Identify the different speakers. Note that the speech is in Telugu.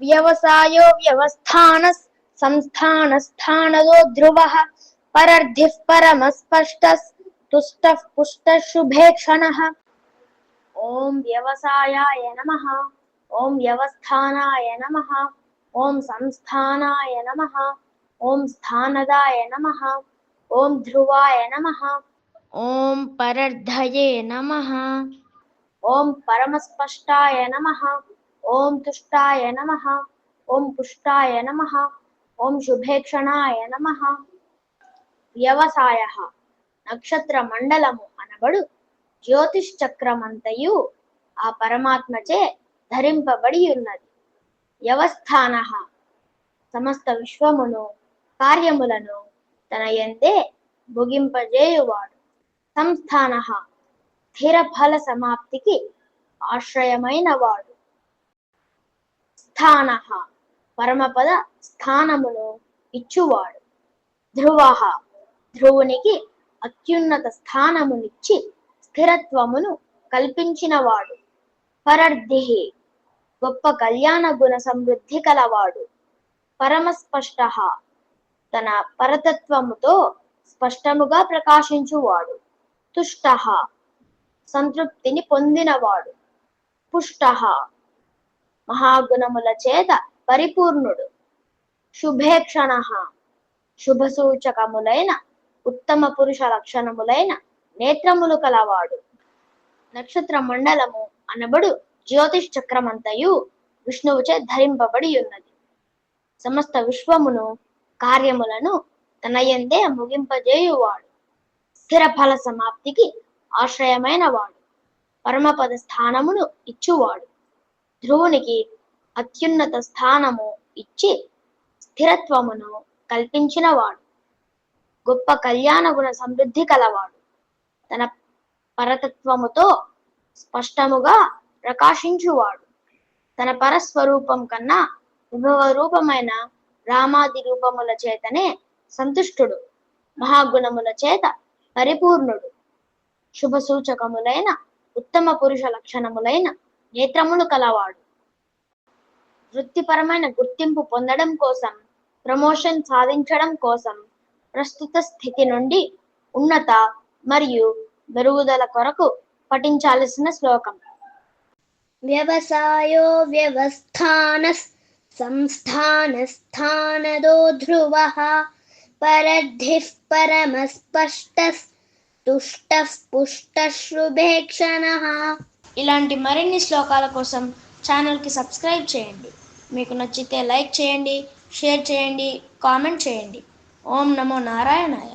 Speaker 1: వ్యవసాయో వ్యవస్థాన సంస్థానస్థానదో ధ్రువ పరర్ధి పరమస్పష్ట తుష్ట పుష్ట శుభేక్షణ ఓం వ్యవసాయాయ నమ ఓం వ్యవస్థానాయ నమ ఓం సంస్థానాయ నమ ఓం స్థానదాయ నమ ఓం ధ్రువాయ నమ ఓం పరర్ధయే నమ ఓం పరమస్పష్టాయ నమ ఓం తుష్టాయ నమ. ఓం పుష్టాయ నమ. ఓం శుభేక్షణాయ నమ. వ్యవసాయ. నక్షత్ర మండలము అనబడు జ్యోతిష్ చక్రమంతయు ఆ పరమాత్మచే ధరింపబడి ఉన్నది వ్యవస్థాన. సమస్త విశ్వమును కార్యములను తన ఎందే ముగింపజేయువాడు సంస్థాన. స్థిర ఫల సమాప్తికి ఆశ్రయమైన వాడు స్థాన. పరమపద స్థానమును ఇచ్చువాడు. ధ్రువ. ధ్రువునికి అత్యున్నత స్థానమునిచ్చి స్థిరత్వమును కల్పించినవాడు. పరర్ధి గొప్ప కళ్యాణ గుణ సమృద్ధి కలవాడు. పరమస్పష్ట. తన పరతత్వముతో స్పష్టముగా ప్రకాశించువాడు. తుష్ట. సంతృప్తిని పొందినవాడు. పుష్ట. మహాగుణముల చేత పరిపూర్ణుడు. శుభేక్షణ శుభసూచకములైన ఉత్తమ పురుష లక్షణములైన నేత్రములు కలవాడు. నక్షత్ర మండలము అనబడు జ్యోతిష్ చక్రమంతయు విష్ణువుచే ధరింపబడి ఉన్నది. సమస్త విశ్వమును కార్యములను తనయందే ముగింపజేయువాడు. స్థిర ఫల సమాప్తికి ఆశ్రయమైన వాడు పరమపద స్థానమును ఇచ్చువాడు. ధ్రువునికి అత్యున్నత స్థానము ఇచ్చి స్థిరత్వమును కల్పించినవాడు. గొప్ప కళ్యాణ గుణ సమృద్ధి కలవాడు. తన పరతత్వముతో స్పష్టముగా ప్రకాశించువాడు. తన పరస్వరూపం కన్నా విభవ రూపమైన రామాది రూపముల చేతనే సంతుష్టుడు. మహాగుణముల చేత పరిపూర్ణుడు. శుభ సూచకములైన ఉత్తమ పురుష లక్షణములైన నేత్రములు కలవాడు. వృత్తిపరమైన గుర్తింపు పొందడం కోసం ప్రమోషన్ సాధించడం కోసం ప్రస్తుత స్థితి నుండి ఉన్నత మరియు మెరుగుదల కొరకు పఠించాల్సిన శ్లోకం.
Speaker 2: వ్యవసాయో వ్యవస్థాన సంస్థానస్థానదో ధ్రువ పరద్ధి పరమస్పష్ట తుష్ట పుష్ట శుభేక్షణ.
Speaker 1: ఇలాంటి మరిన్ని శ్లోకాల కోసం ఛానల్కి సబ్స్క్రైబ్ చేయండి. మీకు నచ్చితే లైక్ చేయండి షేర్ చేయండి కామెంట్ చేయండి. ఓం నమో నారాయణాయ.